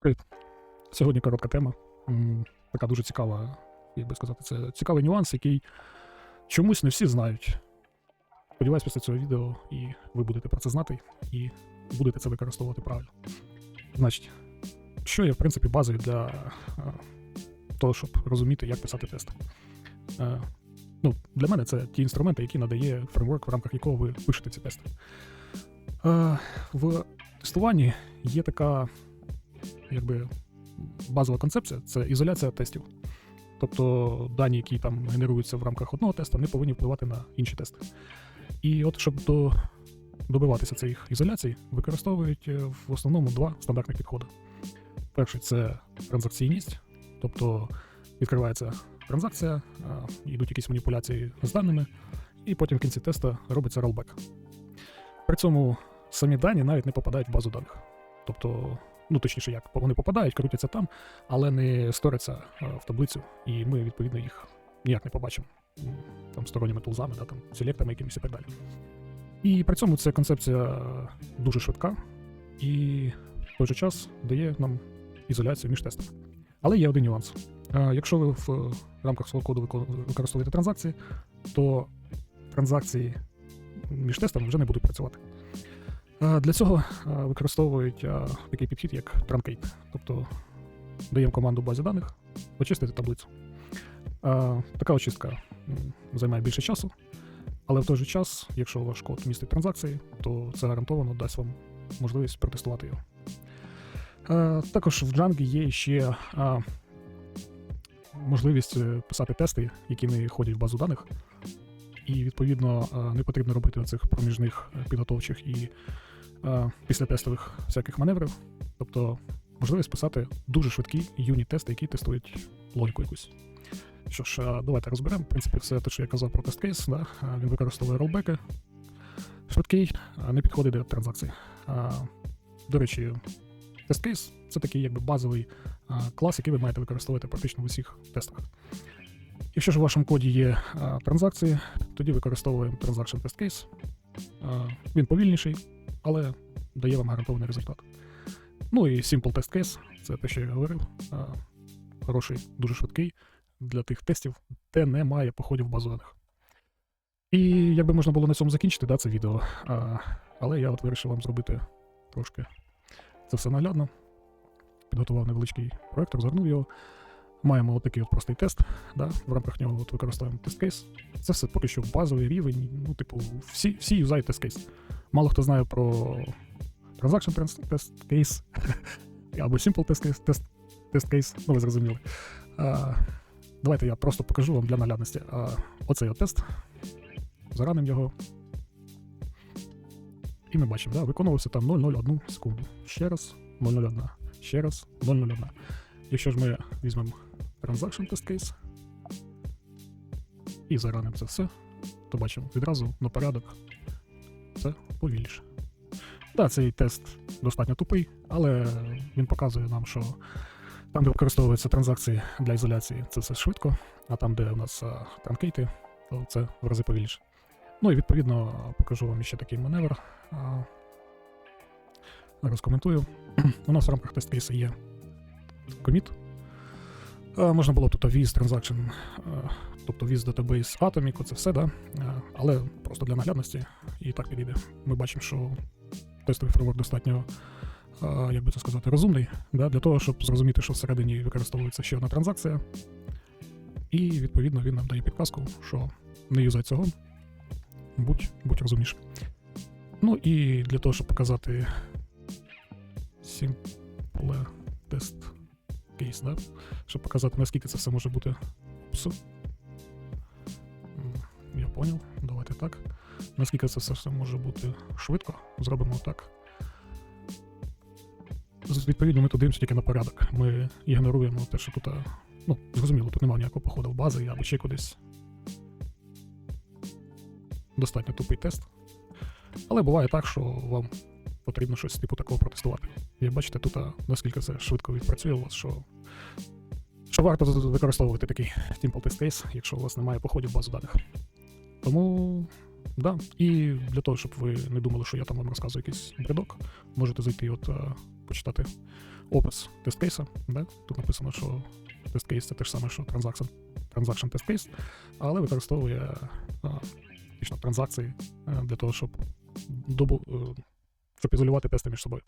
Привіт. Сьогодні коротка тема. Така дуже цікава, як би сказати, це цікавий нюанс, який чомусь не всі знають. Сподіваюсь, після цього відео і ви будете про це знати, і будете це використовувати правильно. Значить, що є, в принципі, базою для того, щоб розуміти, як писати тести. Ну, для мене це ті інструменти, які надає фреймворк, в рамках якого ви пишете ці тести. В тестуванні є така якби базова концепція це ізоляція тестів. Тобто дані, які там генеруються в рамках одного теста, не повинні впливати на інші тести. І от щоб до, добиватися цих ізоляцій, використовують е, в основному два стандартних підходи. Перший це транзакційність, тобто відкривається транзакція, йдуть якісь маніпуляції з даними, і потім в кінці теста робиться ролбек. При цьому самі дані навіть не попадають в базу даних. Тобто ну точніше, як вони попадають, крутяться там, але не сторяться е, в таблицю, і ми, відповідно, їх ніяк не побачимо там сторонніми тулзами, да, там, селектами якимись і так далі. І при цьому ця концепція дуже швидка і в той же час дає нам ізоляцію між тестами. Але є один нюанс. Е, Якщо ви в рамках свого коду використовуєте транзакції, то транзакції між тестами вже не будуть працювати. Для цього використовують такий підхід, як truncate. Тобто даємо команду базі даних очистити таблицю. Така очистка займає більше часу, але в той же час, якщо ваш код містить транзакції, то це гарантовано дасть вам можливість протестувати його. Також в Django є ще можливість е, писати тести, які не ходять в базу даних. І відповідно не потрібно робити оцих проміжних е, підготовчих і е, післятестових всяких маневрів. Тобто можливість писати дуже швидкі юніт-тести, які тестують логіку якусь. Що ж, е, давайте розберемо. В принципі, все те, що я казав про тест-кейс, да? е, він використовує ролбеки. Швидкий, не підходить до транзакцій. Е, До речі, тест-кейс це такий якби базовий клас, який ви маєте використовувати практично в усіх тестах. Якщо ж у вашому коді є транзакції, тоді використовуємо Transaction Case. Е, Він повільніший, але дає вам гарантований результат. Ну і Simple Test Case це те, що я говорив. Хороший, дуже швидкий для тих тестів, де немає походів даних. І якби можна було на цьому закінчити, да, це відео. А, але я от вирішив вам зробити трошки це все наглядно. Підготував невеличкий проект, розгорнув його. Маємо отакий от простий тест, да, в рамках нього от використовуємо тест-кейс. Це все поки що базовий рівень. Ну, типу, всі, всі юзають тест-кейс. Мало хто знає про Transaction Test Case або Simple Test Case, Test Case, ну ви зрозуміли. А, давайте я просто покажу вам для наглядності. А, оцей от тест. Зараним його. І ми бачимо, да, виконувався там 0,01 секунду. Ще раз 0,01. Ще раз 0,01. Якщо ж ми візьмемо Transaction Test Case і заранимо це все, то бачимо відразу на порядок це повільніше. Так, цей тест достатньо тупий, але він показує нам, що там, де використовуються транзакції для ізоляції, це все швидко, а там, де у нас транкейти, то це в рази повільніше. Ну і відповідно покажу вам ще такий маневр. Розкоментую. У нас в рамках тест-кейсу є коміт. Е, Можна було б тут віз транзакшн, тобто віз database Atomic, це все, да? Е, але просто для наглядності і так підійде. Ми бачимо, що тестовий фреймворк достатньо, е, як би це сказати, розумний, да? для того, щоб зрозуміти, що всередині використовується ще одна транзакція. І відповідно він нам дає підказку, що не юзай цього, будь, будь розумніше. Ну і для того, щоб показати simple тест кейс, да? щоб показати, наскільки це все може бути. Пс. Я поняв. Давайте так. Наскільки це все, може бути швидко, зробимо так. Відповідно, ми тут дивимося тільки на порядок. Ми ігноруємо те, що тут, ну, зрозуміло, тут немає ніякого походу в бази або ще кудись. Достатньо тупий тест. Але буває так, що вам потрібно щось типу такого протестувати. І бачите, тут наскільки це швидко відпрацює у вас, що, що варто використовувати такий Simple Test Case, якщо у вас немає походів в базу даних. Тому, да. І для того, щоб ви не думали, що я там вам розказую якийсь бредок, можете зайти, от а, почитати опис тест-кейса. Да? Тут написано, що тест-кейс це те ж саме, що transaction, transaction test case, але використовує а, фактично транзакції е, для того, щоб добу, е, щоб ізолювати тести між собою.